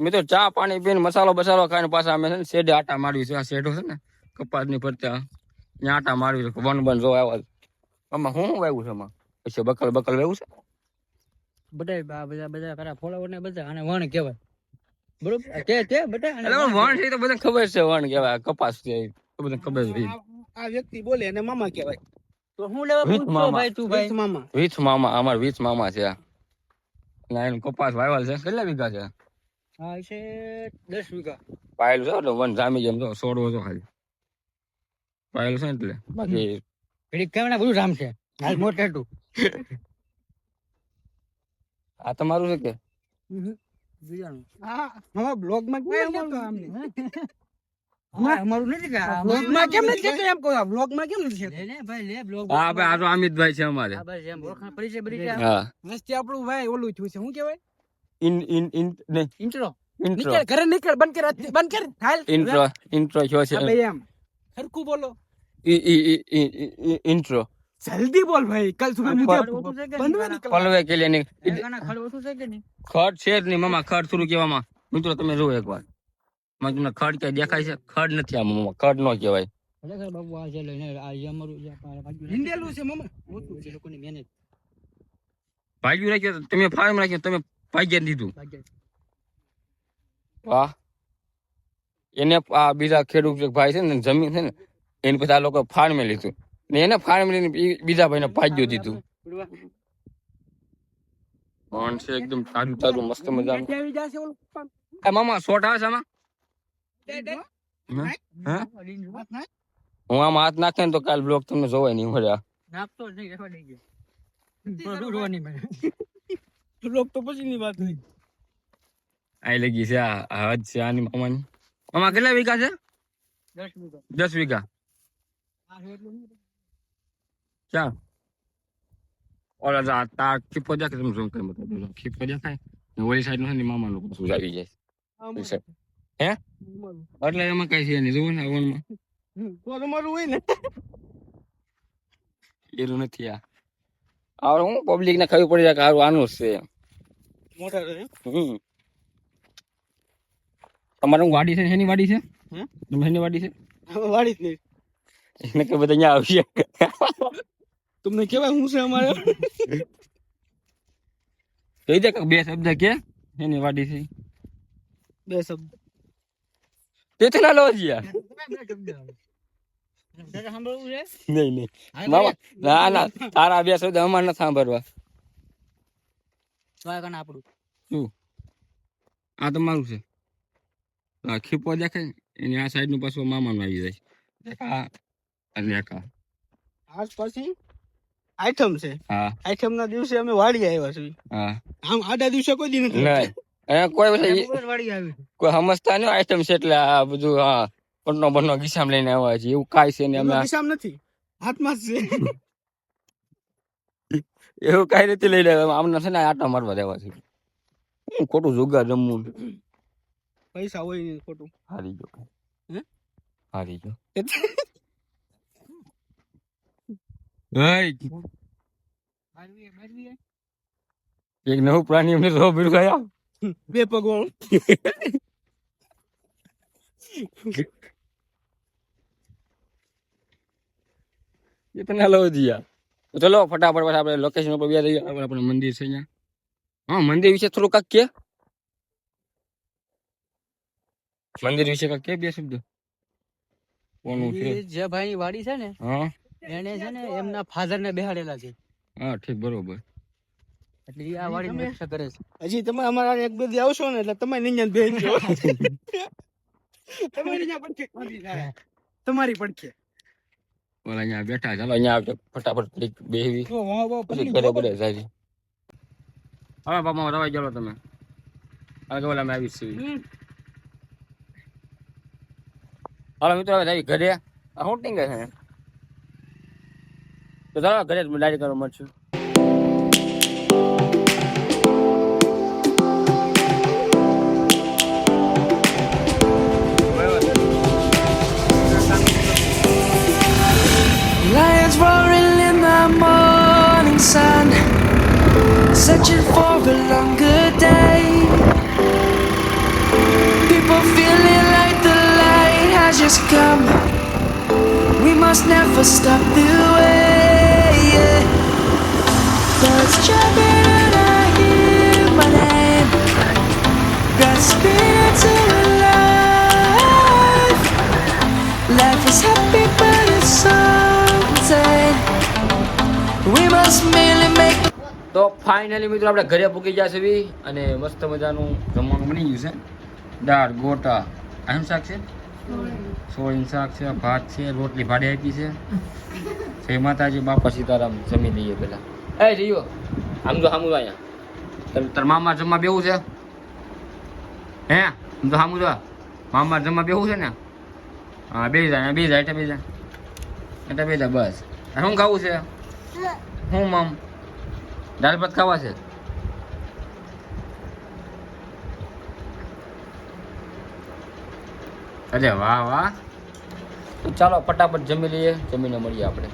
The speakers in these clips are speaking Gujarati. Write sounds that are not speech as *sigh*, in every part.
મિત્રો ચા પાણી પીને મસાલો બસાલો ખાઈને પાછા અમે છે ને શેડે આટા મારવી છે આ શેડો છે ને કપાસની ફરતે ત્યાં આટા મારવી છે વન બન જો આવ્યા આમાં શું વાવ્યું છે આમાં? પછી બકલ બકલ વાવ્યું છે? બધા બા- બધા બધા ખરા ફોલોવર ને બધા અને વણ કહેવાય. બરોબર? તે તે બધા વણ છે તો બધા ખબર છે વણ કેવાય કપાસ છે તો બધા ખબર છે. આ વ્યક્તિ બોલે એને મામા કહેવાય. તો હું લેવા મામા. ભાઈ તું ભાઈ? મામા વીસ મામા. અમાર વીસ મામા છે એનું કપાસ વાવ્યા છે. કેટલા વીઘા છે? હા છે દસ વીઘા. પાયેલું છે એટલે વન જામી જેમ તો સોડવો છો ખાલી પાયેલું છે ને એટલે. બાકી ઘડીક કેમણા બધું રામ છે. હાલ મોટે તું આ તમારું છે કે? હા. હવે બ્લોગમાં કેમ આમને અમારું નથી કે. આ બ્લોગમાં કેમ નથી કહેતો એમ કહો બ્લોગમાં કેમ નથી કહેતો? લે લે ભાઈ લે બ્લોગ હા ભાઈ આ તો અમિતભાઈ છે અમારે. હા બસ એમ ઓળખાણ પરિચય પરિચય હા. વચ્ચે આપણું ભાઈ ઓલું થયું છે. શું કહેવાય? ઇન ઇન ઇન નહીં ઇન્ટ્રો ઇન્ટ્રો નીકળ ઘરે નીકળ બંધ કર બંધ કર હાલ ઇન્ટ્રો ઇન્ટ્રો થયો છે ભાઈ એમ હરખું બોલો ઈ ઈ ઈ- ઇન્ટ્રો જલ્દી બોલ ભાઈ કલ સુબહ મુझे ખડ ઓછું છે કે બંધ નહીં? નીકળ પલવે કે લેની ખડ ઓછું છે કે નહીં ખડ છે જ નહીં મામા ખડ થોડું કહેવામાં મિત્રો તમે જુઓ એકવારમાં તમને ખડ ક્યાંય દેખાય છે ખડ નથી આમાં મામા ખડ નો કહેવાય બાબુ આ છે લઈને આ અમારું જે આ બાજુ હિંડેલું છે મામા ઓછું છે લોકોની મહેનત ભાગ્યું રાખ્યો તમે ફાર્મ રાખ્યો તમે ભાગ્યા દીધું વાહ એને આ બીજા ખેડૂત ભાઈ છે ને જમીન છે ને એની પછી આ લોકો ફાર્મે લીધું. ને એને ઈ બીજા ભાઈને ભાગ્યું દીધું. પણ છે એકદમ તાજું તાજું મસ્ત મજાનું. ઓલું આ મામા શોટ આવે છે આમાં. હે? આમાં હાથ નાખે ને તો કાલ બ્લોક તમને જોવાય નહીં મળ્યા નાખતો જ નહીં બ્લોગ તો પછીની વાત નહીં આઈ લગી છે આ હદ છે આની મામાની મામા કેટલા વીઘા છે? દસ વીઘા. દસ વીઘા. ક્યાં? ઓલા જા તા ખીપો દેખાય તમે શું કઈ બતાવી? ખીપો દેખાય ને ઓલી સાઈડ નો મામા લોકો શું આવી જાય. હે એટલે એમાં કઈ છે નહીં જોવું ને હમ, તો તમારું હોય ને. એનું નથી આ. આ હું પબ્લિક ને ખબર પડી જાય કે આનું જ છે મોટા હમ. તમારે હું વાડી છે એની વાડી છે? હે? તમે એની વાડી છે? વાડી જ નહીં. એને કે બધા અહીંયા આવશે. તમને કેવાય હું છે અમારે? કહી દે કે બે શબ્દ કે એની વાડી છે બે શબ્દ. તેથી ના લો જીયા નહીં નહીં. ના ના તારા બે શબ્દ અમારે ન સાંભળવા. આ આપણું? શું? આ તમારું છે. આ ખીપો દેખાય ને, એની આ સાઈડનું પાછું મામાનું આવી જાય દેખા અને દેખા આજ પછી આઈટમ છે. હા. આઈટમ ના દિવસે અમે વાડી આવ્યા છીએ. હા. આમ આડા દિવસે કોઈ દી નથી. કોઈ જ આવી કોઈ સમજતા નહીં આઈટમ છે એટલે આ બધું હા પન્નો બન્નો ગીસામ લઈને આવ્યા છે એવું કાંઈ છે ને અમે નથી. હાથમાં જ છે. એવું કાંઈ નથી લઈ લેવા આમને છે ને આટા મારવા દેવા છે હું ખોટું જુગાર રમવું પૈસા હોય નહીં ખોટું હારી ગયો હે? હારી ગયો હે મારવી મારવી એક નવું પ્રાણી અમને તો ભીડ ગયા બે પગ વાળું इतना लो दिया ચલો ફટાફટ આપણે લોકેશન ઉપર બેસી જઈએ આપણે મંદિર છે અહીંયા. હા મંદિર વિશે થોડું કાંક કે. મંદિર વિશે કાંક કે બે શબ્દ. જે ભાઈ વાડી છે ને એને છે ને એમના ફાધર ને બેહાડેલા છે. હા ઠીક બરોબર. એટલે હજી તમે અમારા એક બધી આવશો ને એટલે *laughs* તમારી *laughs* પડખે. તમારી પડખે. ઓલા અહીંયા બેઠા ચાલો અહીંયા આપણે ફટાફટ ક્લિક બેહવી પછી ઘરે. બધે જાય હવે બાપા રવાઈ ગયો તમે. હવે ઓલા મેં આવી છીએ. હાલો મિત્રો હવે જઈએ ઘરે. આ શું ટીંગે છે? તો ચાલો ઘરે ડાયરી કરવા મળશું. searching for a longer day. People feeling like the light has just come. We must never stop the way. Yeah. Birds jumping and I hear my name. Grasping. તો ફાઇનલી મિત્રો આપણે ઘરે પૂકી ગયા છે અને મસ્ત મજાનું જમવાનું બની ગયું છે. દાળ ગોટા આમ શાક છે? સોળીનું શાક છે ભાત છે રોટલી ભાડે આપી છે. જય માતાજી બાપા સીતારામ જમી લઈએ પેલા એ જઈયો આમ જો સામું અહીંયા તાર- મામા જમવા બેવું છે? હે? આમ તો સામું જો. મામા જમવા બેવું છે ને? હા બે જાય બે જાય એટલે બે જાય. એટલે બે જાય બસ. શું ખાવું છે? હું મામ? દાળ ભાત ખાવા છે? અરે વાહ વાહ. તો ચાલો, ફટાફટ જમી લઈએ, જમીને મળીએ આપણે.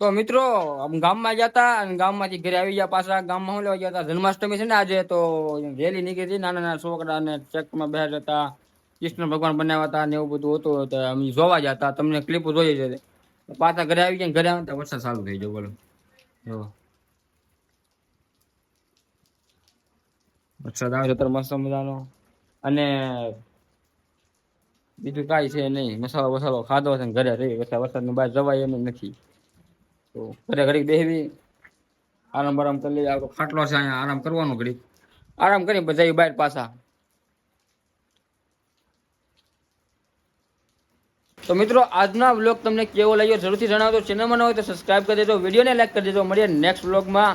તો મિત્રો ગામમાં જતા અને ગામમાંથી ઘરે આવી ગયા પાછા. ગામમાં શું લેવા ગયા જન્માષ્ટમી છે ને આજે, તો રેલી નીકળી હતી. નાના નાના છોકરાને ચેકમાં બેઠા હતા. કૃષ્ણ ભગવાન બનાવ્યા હતા ને એવું બધું હતું. તો અમે જોવા હતા તમને ક્લિપ જોઈએ છે. પાછા ઘરે આવી ગયા ઘરે આવતા વરસાદ ચાલુ થઈ ગયો. બોલો. જો. વરસાદ આવે છે મસ્ત મજાનો. અને બીજું કાંઈ છે નહીં. મસાલો વસાલો ખાધો છે ઘરે. રહી વરસાદ વરસાદની બહાર જવાય એમ નથી. ઘરે ઘડીક બેસવી આરામ આરામ કરી લઈએ. ખાટલો છે અહીંયા, આરામ કરવાનો ઘડીક. આરામ કરી બધા બહાર પાછા. તો મિત્રો, આજના વ્લોગ તમને કેવો લાગ્યો જરૂરથી જણાવજો. ચેનલમાં ન હોય તો સબસ્ક્રાઇબ કરી દેજો. વિડીયોને લાઈક કરી દેજો. મળીએ નેક્સ્ટ વ્લોગમાં.